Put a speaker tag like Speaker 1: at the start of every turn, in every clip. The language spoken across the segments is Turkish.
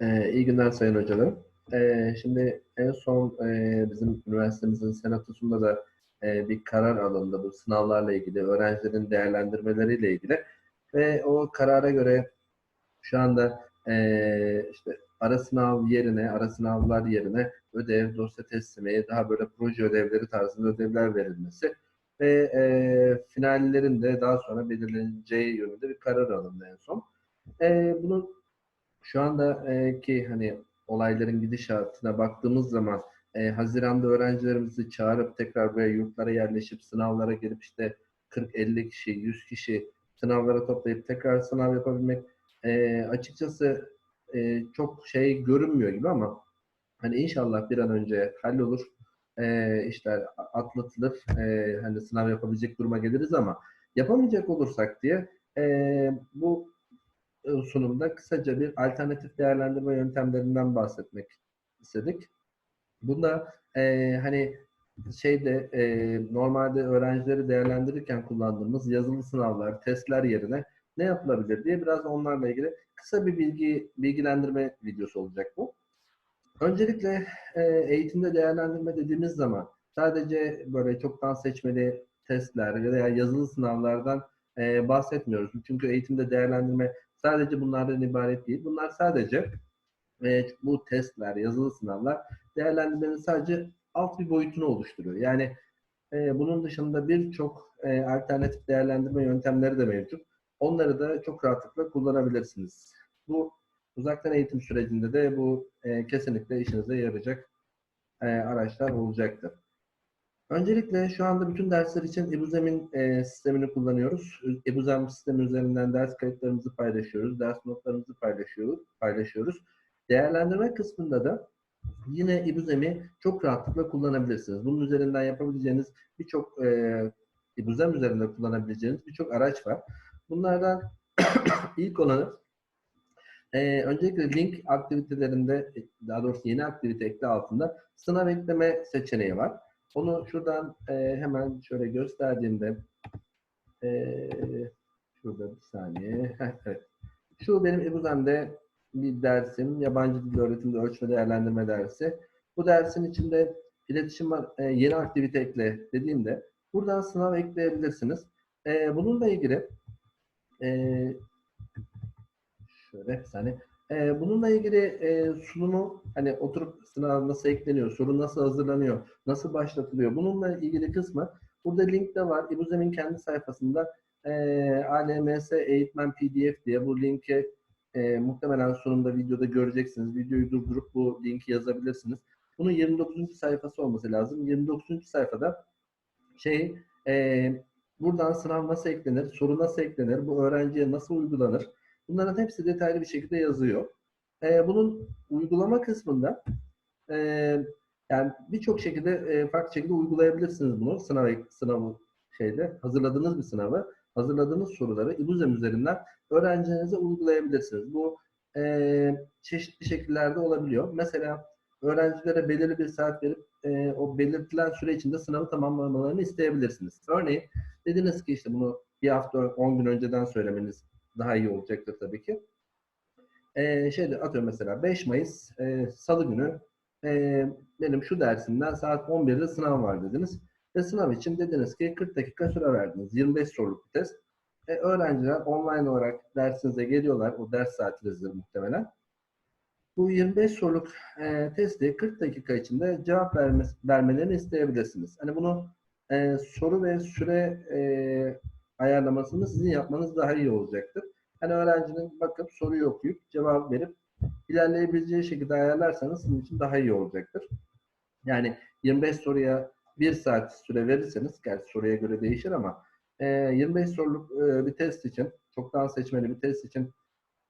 Speaker 1: Ee, iyi günler Sayın Hocalarım. Ee, şimdi en son e, bizim üniversitemizin senatosunda da e, bir karar alındı bu sınavlarla ilgili, öğrencilerin değerlendirmeleriyle ilgili ve o karara göre şu anda e, işte ara sınav yerine, ara sınavlar yerine ödev, dosya teslimi, daha böyle proje ödevleri tarzında ödevler verilmesi ve e, finallerin de daha sonra belirleneceği yönünde bir karar alındı en son. E, bunun şu anda e, ki hani olayların gidişatına baktığımız zaman e, Haziran'da öğrencilerimizi çağırıp tekrar böyle yurtlara yerleşip sınavlara girip işte 40-50 kişi, 100 kişi sınavlara toplayıp tekrar sınav yapabilmek e, açıkçası e, çok şey görünmüyor gibi ama hani inşallah bir an önce hallolur. E, işler atlatılır. E, hani sınav yapabilecek duruma geliriz ama yapamayacak olursak diye e, bu sunumda kısaca bir alternatif değerlendirme yöntemlerinden bahsetmek istedik. Bunda e, hani şeyde e, normalde öğrencileri değerlendirirken kullandığımız yazılı sınavlar, testler yerine ne yapılabilir diye biraz onlarla ilgili kısa bir bilgi bilgilendirme videosu olacak bu. Öncelikle e, eğitimde değerlendirme dediğimiz zaman sadece böyle çoktan seçmeli testler veya yazılı sınavlardan e, bahsetmiyoruz. Çünkü eğitimde değerlendirme sadece bunlardan ibaret değil. Bunlar sadece e, bu testler, yazılı sınavlar değerlendirmenin sadece alt bir boyutunu oluşturuyor. Yani e, bunun dışında birçok e, alternatif değerlendirme yöntemleri de mevcut. Onları da çok rahatlıkla kullanabilirsiniz. Bu uzaktan eğitim sürecinde de bu e, kesinlikle işinize yarayacak e, araçlar olacaktır. Öncelikle şu anda bütün dersler için EBUZEM'in e, sistemini kullanıyoruz. EBUZEM sistemi üzerinden ders kayıtlarımızı paylaşıyoruz, ders notlarımızı paylaşıyoruz. paylaşıyoruz. Değerlendirme kısmında da yine EBUZEM'i çok rahatlıkla kullanabilirsiniz. Bunun üzerinden yapabileceğiniz birçok e, EBUZEM üzerinde kullanabileceğiniz birçok araç var. Bunlardan ilk olanı e, öncelikle link aktivitelerinde, daha doğrusu yeni aktivite ekle altında sınav ekleme seçeneği var. Onu şuradan e, hemen şöyle gösterdiğimde e, şurada bir saniye. Şu benim İBUZEM'de bir dersim. Yabancı dil öğretimde ölçme değerlendirme dersi. Bu dersin içinde iletişim e, yeni aktivite ekle dediğimde buradan sınav ekleyebilirsiniz. E, bununla ilgili e, şöyle bir saniye. Ee, bununla ilgili e, sunumu hani oturup sınav nasıl ekleniyor, soru nasıl hazırlanıyor, nasıl başlatılıyor bununla ilgili kısmı burada linkte var. İBUZEM'in kendi sayfasında e, ALMS eğitmen pdf diye bu linki e, muhtemelen sunumda videoda göreceksiniz. Videoyu durdurup bu linki yazabilirsiniz. Bunun 29. sayfası olması lazım. 29. sayfada şey e, buradan sınav nasıl eklenir, soru nasıl eklenir, bu öğrenciye nasıl uygulanır, Bunların hepsi detaylı bir şekilde yazıyor. E, bunun uygulama kısmında e, yani birçok şekilde e, farklı şekilde uygulayabilirsiniz bunu sınav sınavı şeyde hazırladığınız bir sınavı hazırladığınız soruları İBUZEM üzerinden öğrencilerinize uygulayabilirsiniz. Bu e, çeşitli şekillerde olabiliyor. Mesela öğrencilere belirli bir saat verip e, o belirtilen süre içinde sınavı tamamlamalarını isteyebilirsiniz. Örneğin dediniz ki işte bunu bir hafta 10 gün önceden söylemeniz daha iyi olacaktır tabii ki. Ee, şeyde atıyorum mesela 5 Mayıs e, Salı günü e, benim şu dersimden saat 11'de sınav var dediniz. Ve sınav için dediniz ki 40 dakika süre verdiniz. 25 soruluk bir test. E, öğrenciler online olarak dersinize geliyorlar. O ders saatinizdir muhtemelen. Bu 25 soruluk e, testi 40 dakika içinde cevap vermesi, vermelerini isteyebilirsiniz. Hani bunu e, soru ve süre e, ayarlamasını sizin yapmanız daha iyi olacaktır. Hani öğrencinin bakıp soruyu okuyup cevap verip ilerleyebileceği şekilde ayarlarsanız sizin için daha iyi olacaktır. Yani 25 soruya 1 saat süre verirseniz, gerçi soruya göre değişir ama 25 soruluk bir test için, çoktan seçmeli bir test için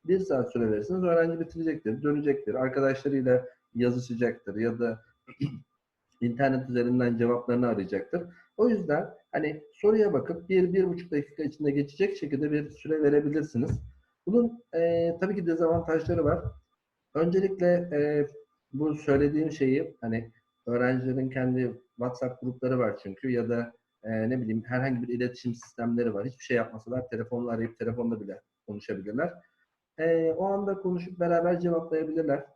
Speaker 1: 1 saat süre verirseniz öğrenci bitirecektir, dönecektir, arkadaşlarıyla yazışacaktır ya da internet üzerinden cevaplarını arayacaktır. O yüzden hani soruya bakıp bir, bir buçuk dakika içinde geçecek şekilde bir süre verebilirsiniz. Bunun e, tabii ki dezavantajları var. Öncelikle e, bu söylediğim şeyi hani öğrencilerin kendi WhatsApp grupları var çünkü ya da e, ne bileyim herhangi bir iletişim sistemleri var. Hiçbir şey yapmasalar telefonla arayıp telefonla bile konuşabilirler. e, o anda konuşup beraber cevaplayabilirler.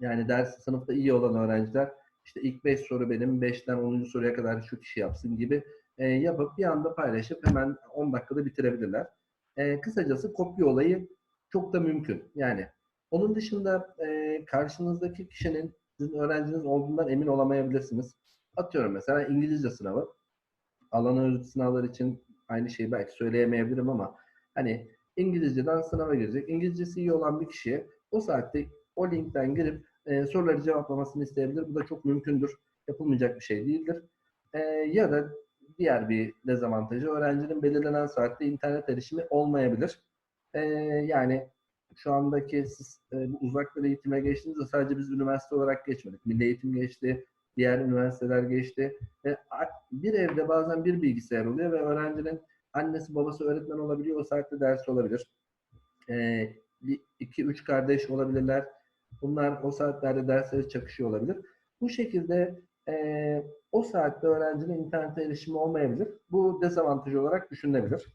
Speaker 1: Yani ders sınıfta iyi olan öğrenciler işte ilk 5 soru benim 5'ten 10. soruya kadar şu kişi yapsın gibi e, yapıp bir anda paylaşıp hemen 10 dakikada bitirebilirler. E, kısacası kopya olayı çok da mümkün. Yani onun dışında e, karşınızdaki kişinin sizin öğrenciniz olduğundan emin olamayabilirsiniz. Atıyorum mesela İngilizce sınavı. Alana özgü sınavlar için aynı şeyi belki söyleyemeyebilirim ama hani İngilizceden sınava girecek. İngilizcesi iyi olan bir kişiye o saatte o linkten girip e, soruları cevaplamasını isteyebilir. Bu da çok mümkündür. Yapılmayacak bir şey değildir. E, ya da diğer bir dezavantajı öğrencinin belirlenen saatte internet erişimi olmayabilir. E, yani şu andaki siz e, bu uzaktan eğitime geçtiğinizde sadece biz üniversite olarak geçmedik. Milli eğitim geçti, diğer üniversiteler geçti. Ve bir evde bazen bir bilgisayar oluyor ve öğrencinin annesi babası öğretmen olabiliyor. O saatte ders olabilir. E, iki, üç kardeş olabilirler. Bunlar o saatlerde dersleri çakışıyor olabilir. Bu şekilde e, o saatte öğrencinin internete erişimi olmayabilir. Bu dezavantaj olarak düşünülebilir.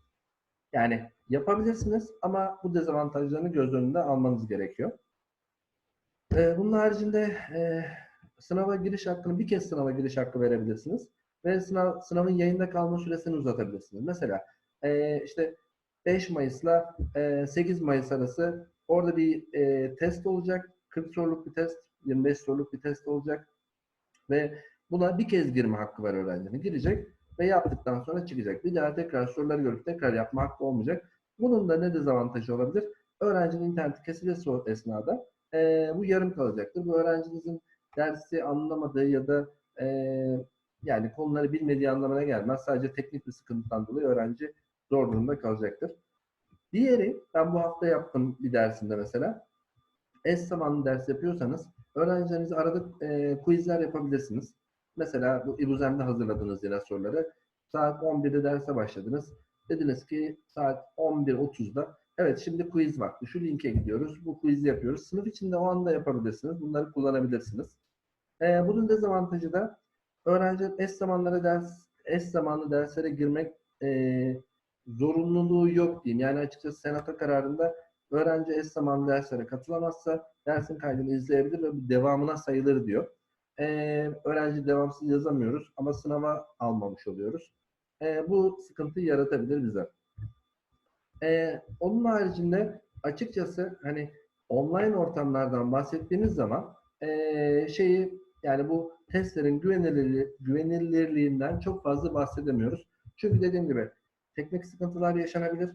Speaker 1: Yani yapabilirsiniz ama bu dezavantajlarını göz önünde almanız gerekiyor. E, bunun haricinde e, sınava giriş hakkını bir kez sınava giriş hakkı verebilirsiniz ve sınav, sınavın yayında kalma süresini uzatabilirsiniz. Mesela e, işte 5 Mayıs'la e, 8 Mayıs arası orada bir e, test olacak. 40 soruluk bir test, 25 soruluk bir test olacak ve buna bir kez girme hakkı var öğrencinin. Girecek ve yaptıktan sonra çıkacak. Bir daha tekrar soruları görüp tekrar yapma hakkı olmayacak. Bunun da ne dezavantajı olabilir? Öğrencinin interneti kesilirse o esnada e, bu yarım kalacaktır. Bu öğrencinizin dersi anlamadığı ya da e, yani konuları bilmediği anlamına gelmez. Sadece teknik bir sıkıntıdan dolayı öğrenci zor durumda kalacaktır. Diğeri, ben bu hafta yaptım bir dersinde mesela. Eş zamanlı ders yapıyorsanız öğrencilerinize arada e, quizler yapabilirsiniz. Mesela bu İBUZEM'de hazırladığınız yine soruları. Saat 11'de derse başladınız. Dediniz ki saat 11.30'da evet şimdi quiz vakti. Şu linke gidiyoruz. Bu quiz yapıyoruz. Sınıf içinde o anda yapabilirsiniz. Bunları kullanabilirsiniz. Ee, bunun dezavantajı da öğrencinin eş zamanlara ders, eş zamanlı derslere girmek e, zorunluluğu yok diyeyim. Yani açıkçası senata kararında öğrenci eş zamanlı derslere katılamazsa dersin kaydını izleyebilir ve devamına sayılır diyor. Ee, öğrenci devamsız yazamıyoruz ama sınava almamış oluyoruz. Ee, bu sıkıntı yaratabilir bize. Ee, onun haricinde açıkçası hani online ortamlardan bahsettiğimiz zaman ee, şeyi yani bu testlerin güvenilirliği, güvenilirliğinden çok fazla bahsedemiyoruz. Çünkü dediğim gibi teknik sıkıntılar yaşanabilir.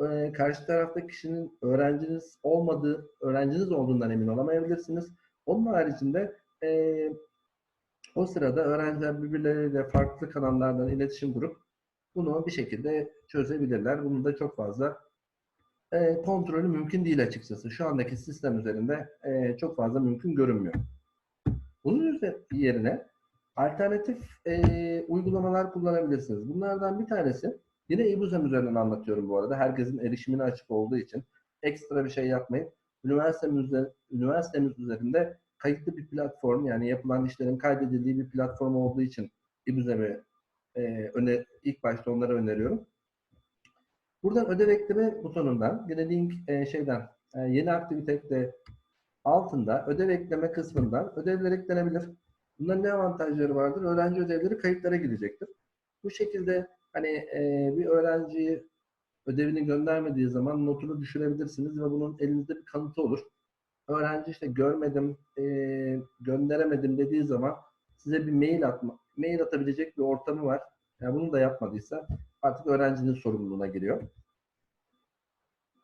Speaker 1: Ee, karşı tarafta kişinin öğrenciniz olmadığı, öğrenciniz olduğundan emin olamayabilirsiniz. Onun haricinde e, o sırada öğrenciler birbirleriyle farklı kanallardan iletişim kurup bunu bir şekilde çözebilirler. Bunun da çok fazla e, kontrolü mümkün değil açıkçası. Şu andaki sistem üzerinde e, çok fazla mümkün görünmüyor. Bunun yerine alternatif e, uygulamalar kullanabilirsiniz. Bunlardan bir tanesi yine İBUZEM üzerinden anlatıyorum bu arada. Herkesin erişimine açık olduğu için ekstra bir şey yapmayıp üniversitemiz, üniversitemiz üzerinde kayıtlı bir platform yani yapılan işlerin kaydedildiği bir platform olduğu için İBUZEM'i e, öne, ilk başta onlara öneriyorum. Buradan ödev ekleme butonundan yine link e, şeyden e, yeni aktivite altında ödev ekleme kısmından ödevler eklenebilir. Bunların ne avantajları vardır? Öğrenci ödevleri kayıtlara gidecektir. Bu şekilde hani e, bir öğrenciyi ödevini göndermediği zaman notunu düşürebilirsiniz ve bunun elinizde bir kanıtı olur. Öğrenci işte görmedim, e, gönderemedim dediği zaman size bir mail atma, mail atabilecek bir ortamı var. Yani bunu da yapmadıysa artık öğrencinin sorumluluğuna giriyor.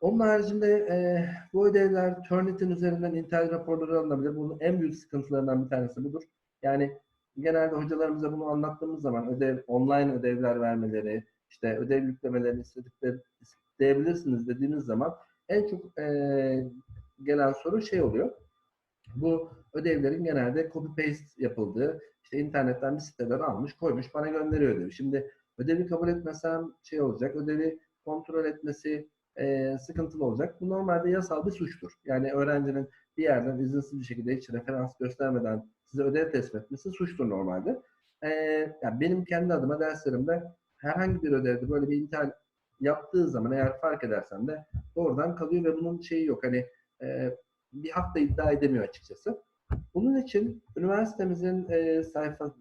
Speaker 1: Onun haricinde e, bu ödevler Turnitin üzerinden Intel raporları alınabilir. Bunun en büyük sıkıntılarından bir tanesi budur. Yani genelde hocalarımıza bunu anlattığımız zaman ödev, online ödevler vermeleri, işte ödev yüklemelerini istedikleri isteyebilirsiniz dediğiniz zaman en çok e, gelen soru şey oluyor. Bu ödevlerin genelde copy paste yapıldığı, işte internetten bir siteden almış, koymuş, bana gönderiyor ödevi. Şimdi ödevi kabul etmesem şey olacak, ödevi kontrol etmesi e, sıkıntılı olacak. Bu normalde yasal bir suçtur. Yani öğrencinin bir yerden izinsiz bir şekilde hiç referans göstermeden size ödev teslim etmesi suçtur normalde. E, yani benim kendi adıma derslerimde herhangi bir ödevde böyle bir internet yaptığı zaman eğer fark edersen de doğrudan kalıyor ve bunun şeyi yok. Hani e, bir hak da iddia edemiyor açıkçası. Bunun için üniversitemizin e, sayfa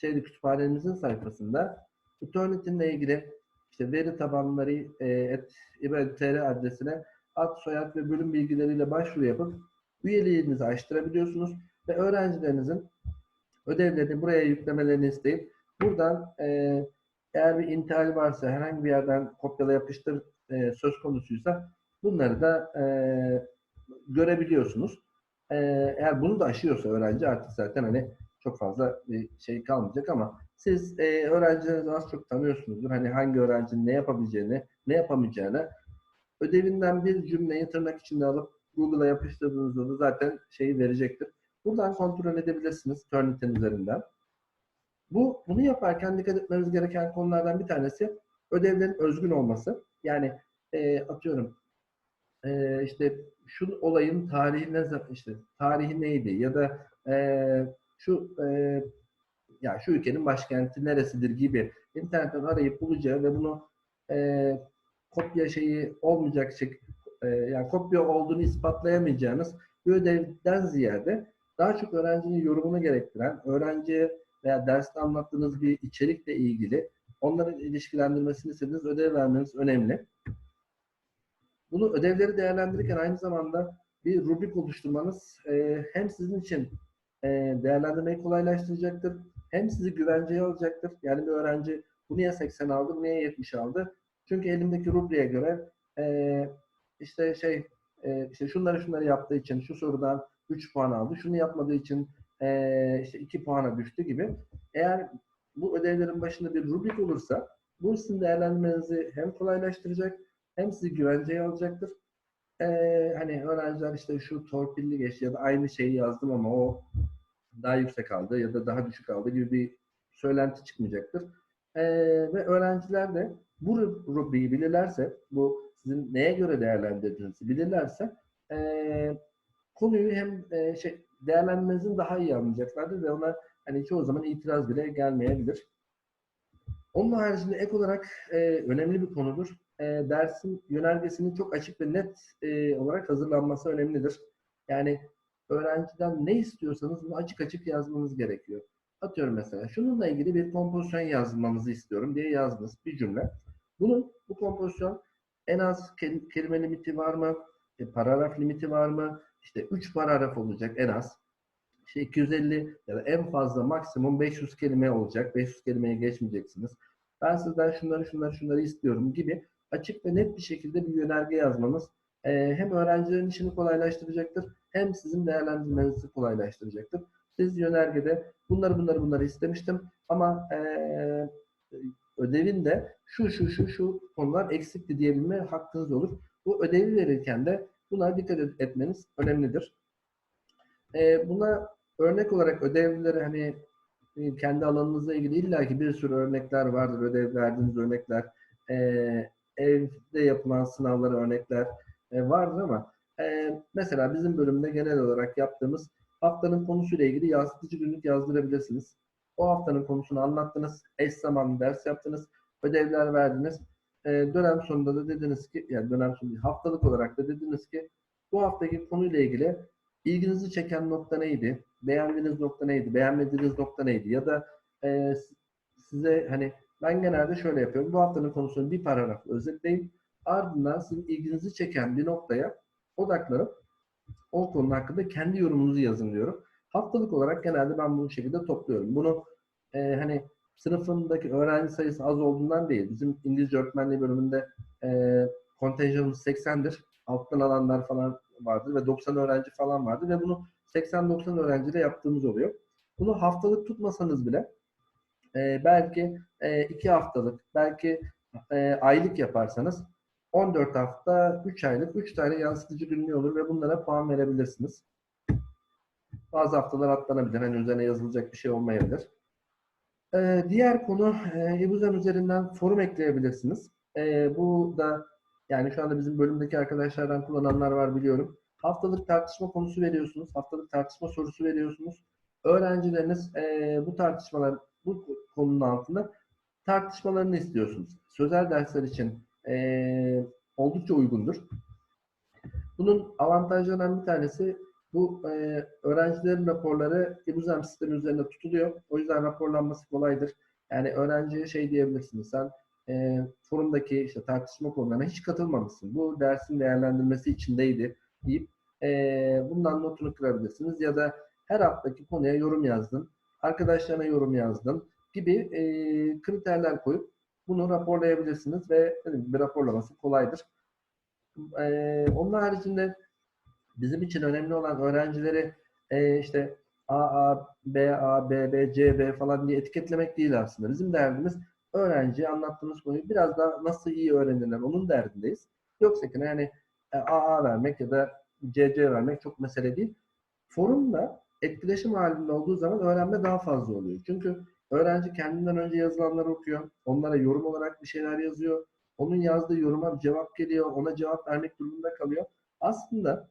Speaker 1: şeyde kütüphanemizin sayfasında Eternity'nin ilgili işte veri tabanları e, et, İBTR adresine ad, soyad ve bölüm bilgileriyle başvuru yapıp üyeliğinizi açtırabiliyorsunuz ve öğrencilerinizin ödevlerini buraya yüklemelerini isteyip buradan e, eğer bir intihal varsa herhangi bir yerden kopyala yapıştır e, söz konusuysa bunları da e, görebiliyorsunuz. E, eğer bunu da aşıyorsa öğrenci artık zaten hani çok fazla bir şey kalmayacak ama siz e, öğrencilerinizi az çok tanıyorsunuzdur. Hani hangi öğrencinin ne yapabileceğini, ne yapamayacağını ödevinden bir cümleyi tırnak içinde alıp Google'a yapıştırdığınızda da zaten şeyi verecektir. Buradan kontrol edebilirsiniz Turnitin üzerinden. Bu bunu yaparken dikkat etmeniz gereken konulardan bir tanesi ödevlerin özgün olması. Yani e, atıyorum e, işte şu olayın tarihi ne zaman işte tarihi neydi ya da e, şu e, ya şu ülkenin başkenti neresidir gibi internetten arayıp bulacağı ve bunu e, kopya şeyi olmayacak şey e, yani kopya olduğunu ispatlayamayacağınız bir ödevden ziyade daha çok öğrencinin yorumunu gerektiren, öğrenciye veya derste anlattığınız bir içerikle ilgili onların ilişkilendirmesini istediğiniz ödev vermeniz önemli. Bunu ödevleri değerlendirirken aynı zamanda bir rubrik oluşturmanız e, hem sizin için e, değerlendirmeyi kolaylaştıracaktır, hem sizi güvenceye alacaktır. Yani bir öğrenci bu niye 80 aldı, niye 70 aldı? Çünkü elimdeki rubriğe göre işte şey e, işte şunları şunları yaptığı için şu sorudan 3 puan aldı, şunu yapmadığı için e, işte 2 puana düştü gibi. Eğer bu ödevlerin başında bir rubrik olursa bu sizin değerlendirmenizi hem kolaylaştıracak hem sizi güvenceye alacaktır. Ee, hani öğrenciler işte şu torpilli geçti ya da aynı şeyi yazdım ama o daha yüksek aldı ya da daha düşük aldı gibi bir söylenti çıkmayacaktır. Ee, ve öğrenciler de bu rubriği bilirlerse, bu sizin neye göre değerlendirdiğinizi bilirlerse e, konuyu hem e, şey değerlendirmenizin daha iyi anlayacaklardır ve ona hani çoğu zaman itiraz bile gelmeyebilir. Onun haricinde ek olarak e, önemli bir konudur. E, dersin yönergesinin çok açık ve net e, olarak hazırlanması önemlidir. Yani öğrenciden ne istiyorsanız bunu açık açık yazmanız gerekiyor. Atıyorum mesela şununla ilgili bir kompozisyon yazmamızı istiyorum diye yazdınız bir cümle. Bunun bu kompozisyon en az kelime limiti var mı? E, paragraf limiti var mı? İşte 3 paragraf olacak en az. İşte 250 ya da en fazla maksimum 500 kelime olacak. 500 kelimeye geçmeyeceksiniz. Ben sizden şunları şunları şunları istiyorum gibi açık ve net bir şekilde bir yönerge yazmanız e, hem öğrencilerin işini kolaylaştıracaktır hem sizin değerlendirmenizi kolaylaştıracaktır. Siz yönergede bunları bunları bunları istemiştim ama e, ödevin de şu şu şu şu konular eksikti diyebilme hakkınız olur. Bu ödevi verirken de buna dikkat etmeniz önemlidir. E, buna örnek olarak ödevleri hani kendi alanınızla ilgili illaki bir sürü örnekler vardır. Ödev verdiğiniz örnekler, e, evde yapılan sınavlara örnekler e, vardır ama e, mesela bizim bölümde genel olarak yaptığımız haftanın konusuyla ilgili yansıtıcı günlük yazdırabilirsiniz. O haftanın konusunu anlattınız, eş zamanlı ders yaptınız, ödevler verdiniz. E, dönem sonunda da dediniz ki, yani dönem sonunda haftalık olarak da dediniz ki bu haftaki konuyla ilgili ilginizi çeken nokta neydi? Beğendiğiniz nokta neydi? Beğenmediğiniz nokta neydi? Ya da e, size hani ben genelde şöyle yapıyorum. Bu haftanın konusunu bir paragraf özetleyip ardından sizin ilginizi çeken bir noktaya odaklanıp o konu hakkında kendi yorumunuzu yazın diyorum. Haftalık olarak genelde ben bu şekilde topluyorum. Bunu e, hani sınıfındaki öğrenci sayısı az olduğundan değil. Bizim İngilizce öğretmenliği bölümünde e, kontenjanımız 80'dir. Alttan alanlar falan vardır ve 90 öğrenci falan vardır ve bunu 80-90 öğrenciyle yaptığımız oluyor. Bunu haftalık tutmasanız bile e, belki e, iki haftalık, belki e, aylık yaparsanız 14 hafta, 3 aylık, 3 tane yansıtıcı günlüğü olur ve bunlara puan verebilirsiniz. Bazı haftalar atlanabilir. Hani üzerine yazılacak bir şey olmayabilir. Ee, diğer konu e, İBUZEN üzerinden forum ekleyebilirsiniz. E, bu da yani şu anda bizim bölümdeki arkadaşlardan kullananlar var biliyorum. Haftalık tartışma konusu veriyorsunuz. Haftalık tartışma sorusu veriyorsunuz. Öğrencileriniz e, bu tartışmalar bu konunun altında tartışmalarını istiyorsunuz. Sözel dersler için e, oldukça uygundur. Bunun avantajlarından bir tanesi bu e, öğrencilerin raporları İBUZEM sistemi üzerinde tutuluyor. O yüzden raporlanması kolaydır. Yani öğrenciye şey diyebilirsiniz. Sen e, forumdaki işte tartışma konularına hiç katılmamışsın. Bu dersin değerlendirmesi içindeydi deyip e, bundan notunu kırabilirsiniz. Ya da her haftaki konuya yorum yazdın. Arkadaşlarına yorum yazdın gibi e, kriterler koyup bunu raporlayabilirsiniz ve dediğim gibi raporlaması kolaydır. E, onun haricinde bizim için önemli olan öğrencileri e, işte AA, BA, BB, CB falan diye etiketlemek değil aslında. Bizim derdimiz öğrenciye anlattığımız konuyu biraz daha nasıl iyi öğrenirler onun derdindeyiz. Yoksa ki yani e, AA vermek ya da CC vermek çok mesele değil. Forumda etkileşim halinde olduğu zaman öğrenme daha fazla oluyor. Çünkü öğrenci kendinden önce yazılanları okuyor. Onlara yorum olarak bir şeyler yazıyor. Onun yazdığı yoruma cevap geliyor. Ona cevap vermek durumunda kalıyor. Aslında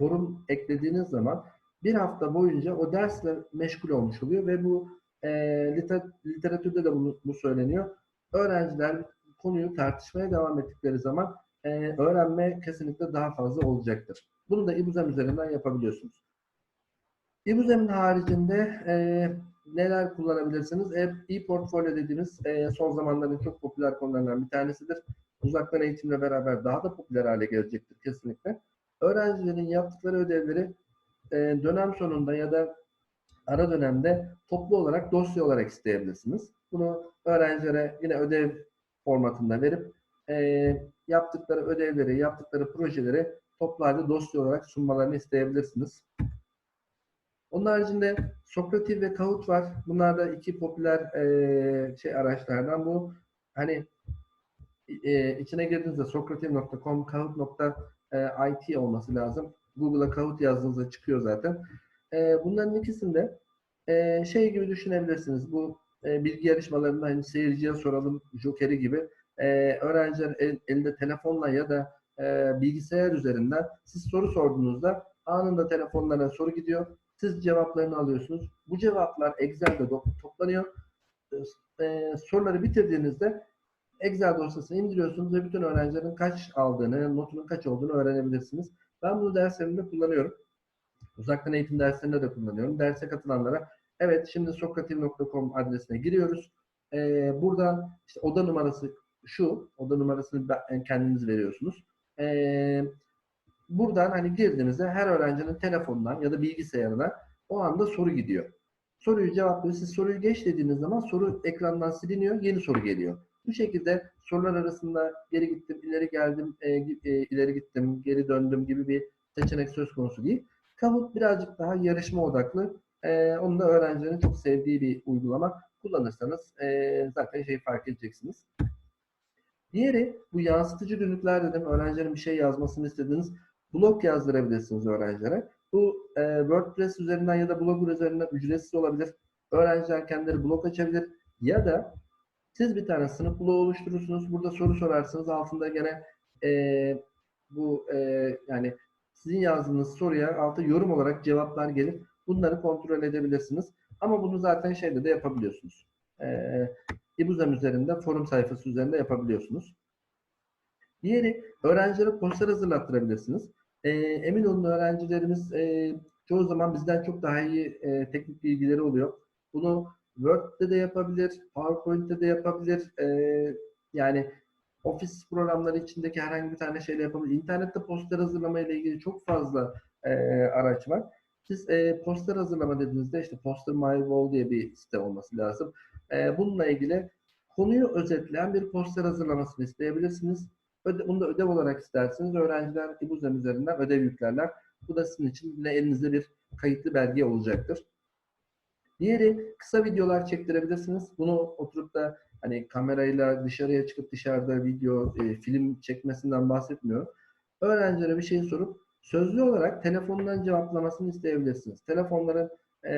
Speaker 1: forum eklediğiniz zaman bir hafta boyunca o dersle meşgul olmuş oluyor ve bu e, liter, literatürde de bunu, bu söyleniyor. Öğrenciler konuyu tartışmaya devam ettikleri zaman e, öğrenme kesinlikle daha fazla olacaktır. Bunu da İBUZEM üzerinden yapabiliyorsunuz. İBUZEM'in haricinde e, neler kullanabilirsiniz? E-portfolyo dediğimiz e, son zamanların çok popüler konularından bir tanesidir. Uzaktan eğitimle beraber daha da popüler hale gelecektir kesinlikle. Öğrencilerin yaptıkları ödevleri e, dönem sonunda ya da ara dönemde toplu olarak dosya olarak isteyebilirsiniz. Bunu öğrencilere yine ödev formatında verip e, yaptıkları ödevleri, yaptıkları projeleri toplu halde dosya olarak sunmalarını isteyebilirsiniz. Onun haricinde Sokrativ ve Kahoot var. Bunlar da iki popüler e, şey araçlardan. Bu hani e, içine girdiğinizde sokrativ.com, kahoot.it olması lazım. Google'a Kahoot yazdığınızda çıkıyor zaten. E, bunların ikisinde e, şey gibi düşünebilirsiniz. Bu e, bilgi yarışmalarında hani seyirciye soralım jokeri gibi e, öğrenciler el, elinde telefonla ya da e, bilgisayar üzerinden siz soru sorduğunuzda anında telefonlarına soru gidiyor. Siz cevaplarını alıyorsunuz. Bu cevaplar Excel'de toplanıyor. E, soruları bitirdiğinizde Excel dosyasını indiriyorsunuz ve bütün öğrencilerin kaç aldığını, notunun kaç olduğunu öğrenebilirsiniz. Ben bunu derslerimde kullanıyorum. Uzaktan eğitim derslerinde de kullanıyorum. Derse katılanlara evet şimdi sokrativ.com adresine giriyoruz. Ee, buradan işte oda numarası şu. Oda numarasını kendiniz veriyorsunuz. Ee, buradan hani girdiğinizde her öğrencinin telefonundan ya da bilgisayarına o anda soru gidiyor. Soruyu cevaplıyor. Siz soruyu geç dediğiniz zaman soru ekrandan siliniyor. Yeni soru geliyor. Bu şekilde sorular arasında geri gittim, ileri geldim, e, e, ileri gittim, geri döndüm gibi bir seçenek söz konusu değil. Kahoot birazcık daha yarışma odaklı. E, onun da öğrencilerin çok sevdiği bir uygulama. Kullanırsanız e, zaten şeyi fark edeceksiniz. Diğeri bu yansıtıcı günlükler dedim. Öğrencilerin bir şey yazmasını istediğiniz blog yazdırabilirsiniz öğrencilere. Bu e, WordPress üzerinden ya da Blogger üzerinden ücretsiz olabilir. Öğrenciler kendileri blog açabilir. Ya da siz bir tane sınıf bloğu oluşturursunuz. Burada soru sorarsınız. Altında gene e, bu e, yani sizin yazdığınız soruya altta yorum olarak cevaplar gelip bunları kontrol edebilirsiniz. Ama bunu zaten şeyde de yapabiliyorsunuz. E, İBUZEM üzerinde, forum sayfası üzerinde yapabiliyorsunuz. Diğeri, öğrencilere poster hazırlattırabilirsiniz. E, emin olun öğrencilerimiz e, çoğu zaman bizden çok daha iyi e, teknik bilgileri oluyor. Bunu Word'de de yapabilir, PowerPoint'te de yapabilir. E, yani Office programları içindeki herhangi bir tane şeyle yapabilir. İnternette poster hazırlama ile ilgili çok fazla e, araç var. Siz e, poster hazırlama dediğinizde işte Poster My Wall diye bir site olması lazım. E, bununla ilgili konuyu özetleyen bir poster hazırlamasını isteyebilirsiniz. Öde, bunu da ödev olarak isterseniz öğrenciler İBUZEM üzerinden ödev yüklerler. Bu da sizin için yine elinizde bir kayıtlı belge olacaktır. Diğeri kısa videolar çektirebilirsiniz. Bunu oturup da hani kamerayla dışarıya çıkıp dışarıda video, e, film çekmesinden bahsetmiyorum. Öğrencilere bir şey sorup sözlü olarak telefondan cevaplamasını isteyebilirsiniz. Telefonların e,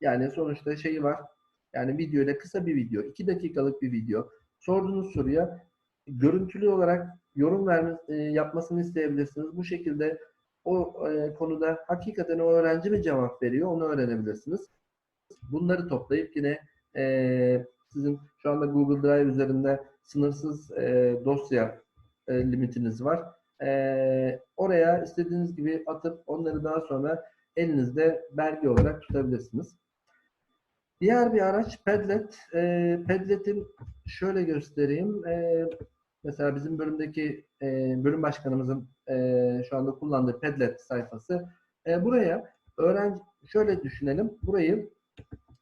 Speaker 1: yani sonuçta şeyi var. Yani video ile kısa bir video, iki dakikalık bir video. Sorduğunuz soruya görüntülü olarak yorum verme, e, yapmasını isteyebilirsiniz. Bu şekilde o e, konuda hakikaten o öğrenci mi cevap veriyor onu öğrenebilirsiniz. Bunları toplayıp yine e, sizin şu anda Google Drive üzerinde sınırsız e, dosya e, limitiniz var. E, oraya istediğiniz gibi atıp onları daha sonra elinizde belge olarak tutabilirsiniz. Diğer bir araç Padlet. E, Padlet'in şöyle göstereyim. E, mesela bizim bölümdeki e, bölüm başkanımızın e, şu anda kullandığı Padlet sayfası. E, buraya öğrenci şöyle düşünelim. Burayı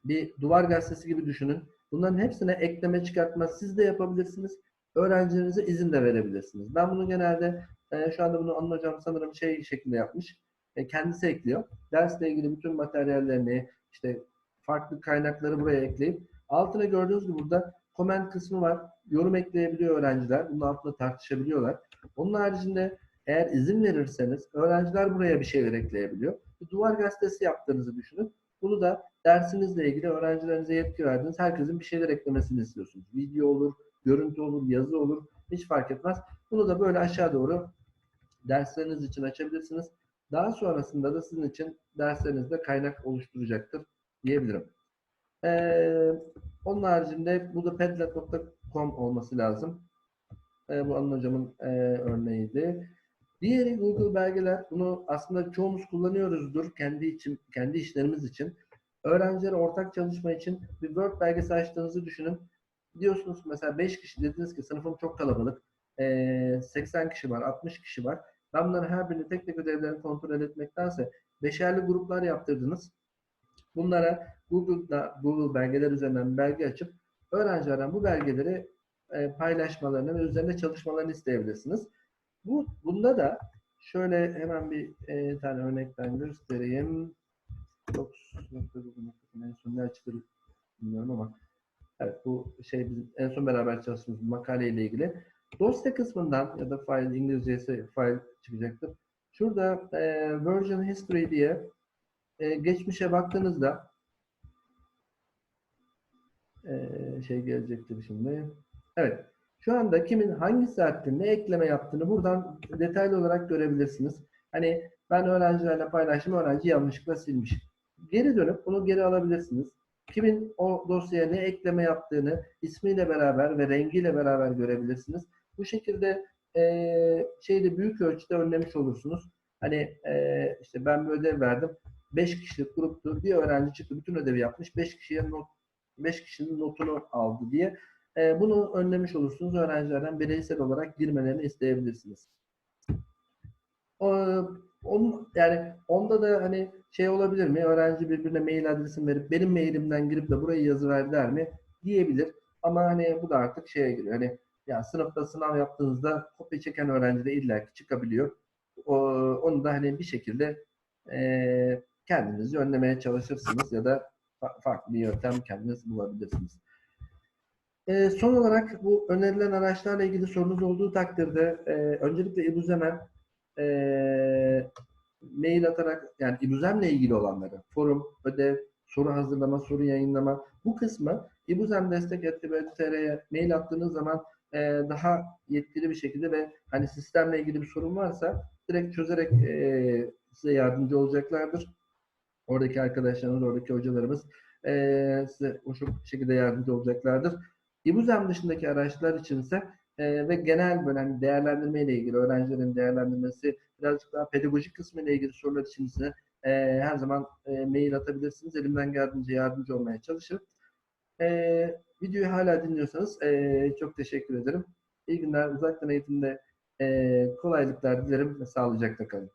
Speaker 1: bir duvar gazetesi gibi düşünün. Bunların hepsine ekleme çıkartma siz de yapabilirsiniz. Öğrencilerinize izin de verebilirsiniz. Ben bunu genelde e, şu anda bunu Anıl Hocam sanırım şey şeklinde yapmış. E, kendisi ekliyor. Dersle ilgili bütün materyallerini, işte farklı kaynakları buraya ekleyip altına gördüğünüz gibi burada comment kısmı var. Yorum ekleyebiliyor öğrenciler. Bunun altında tartışabiliyorlar. Onun haricinde eğer izin verirseniz öğrenciler buraya bir şeyler ekleyebiliyor. Bir duvar gazetesi yaptığınızı düşünün. Bunu da dersinizle ilgili öğrencilerinize yetki verdiniz. Herkesin bir şeyler eklemesini istiyorsunuz. Video olur, görüntü olur, yazı olur. Hiç fark etmez. Bunu da böyle aşağı doğru dersleriniz için açabilirsiniz. Daha sonrasında da sizin için derslerinizde kaynak oluşturacaktır diyebilirim. Ee, onun haricinde bu da padlet.com olması lazım. Ee, bu Anıl Hocam'ın e, örneğiydi. Diğeri Google belgeler. Bunu aslında çoğumuz kullanıyoruzdur kendi için, kendi işlerimiz için. Öğrencilere ortak çalışma için bir Word belgesi açtığınızı düşünün. Diyorsunuz mesela 5 kişi dediniz ki sınıfım çok kalabalık. Ee, 80 kişi var, 60 kişi var. Ben bunların her birini tek tek ödevlerini kontrol etmektense beşerli gruplar yaptırdınız. Bunlara Google'da Google belgeler üzerinden belge açıp öğrencilerden bu belgeleri e, paylaşmalarını ve üzerinde çalışmalarını isteyebilirsiniz. Bu bunda da şöyle hemen bir e, tane örnekten göstereyim. Çok en son ne açılır bilmiyorum ama evet bu şey bizim en son beraber çalıştığımız makaleyle ilgili. Dosya kısmından ya da file İngilizcesi file çıkacaktır. Şurada e, version history diye e, geçmişe baktığınızda e, şey gelecektir şimdi. Evet. Şu anda kimin hangi saatte ne ekleme yaptığını buradan detaylı olarak görebilirsiniz. Hani ben öğrencilerle paylaştım, öğrenci yanlışlıkla silmiş. Geri dönüp bunu geri alabilirsiniz. Kimin o dosyaya ne ekleme yaptığını ismiyle beraber ve rengiyle beraber görebilirsiniz. Bu şekilde e, şeyde büyük ölçüde önlemiş olursunuz. Hani e, işte ben bir ödev verdim. 5 kişilik gruptu. Bir öğrenci çıktı, bütün ödevi yapmış. 5 kişiye not 5 kişinin notunu aldı diye e, bunu önlemiş olursunuz. Öğrencilerden bireysel olarak girmelerini isteyebilirsiniz. O, onun, yani onda da hani şey olabilir mi? Öğrenci birbirine mail adresini verip benim mailimden girip de burayı yazı ver der mi? Diyebilir. Ama hani bu da artık şeye giriyor. Hani ya sınıfta sınav yaptığınızda kopya çeken öğrenci de illaki çıkabiliyor. O, onu da hani bir şekilde e, kendinizi önlemeye çalışırsınız ya da farklı bir yöntem kendiniz bulabilirsiniz. E, son olarak bu önerilen araçlarla ilgili sorunuz olduğu takdirde e, öncelikle İBUZEM'e e, mail atarak yani İBUZEM'le ilgili olanları, forum, ödev, soru hazırlama, soru yayınlama bu kısmı İBUZEM destek TR'ye mail attığınız zaman e, daha yetkili bir şekilde ve hani sistemle ilgili bir sorun varsa direkt çözerek e, size yardımcı olacaklardır. Oradaki arkadaşlarımız, oradaki hocalarımız e, size o şekilde yardımcı olacaklardır. İBUZEM dışındaki araçlar için ise e, ve genel böyle hani değerlendirme ile ilgili öğrencilerin değerlendirmesi birazcık daha pedagojik kısmı ile ilgili sorular için ise e, her zaman e, mail atabilirsiniz. Elimden geldiğince yardımcı olmaya çalışırım. E, videoyu hala dinliyorsanız e, çok teşekkür ederim. İyi günler. Uzaktan eğitimde e, kolaylıklar dilerim ve sağlıcakla kalın.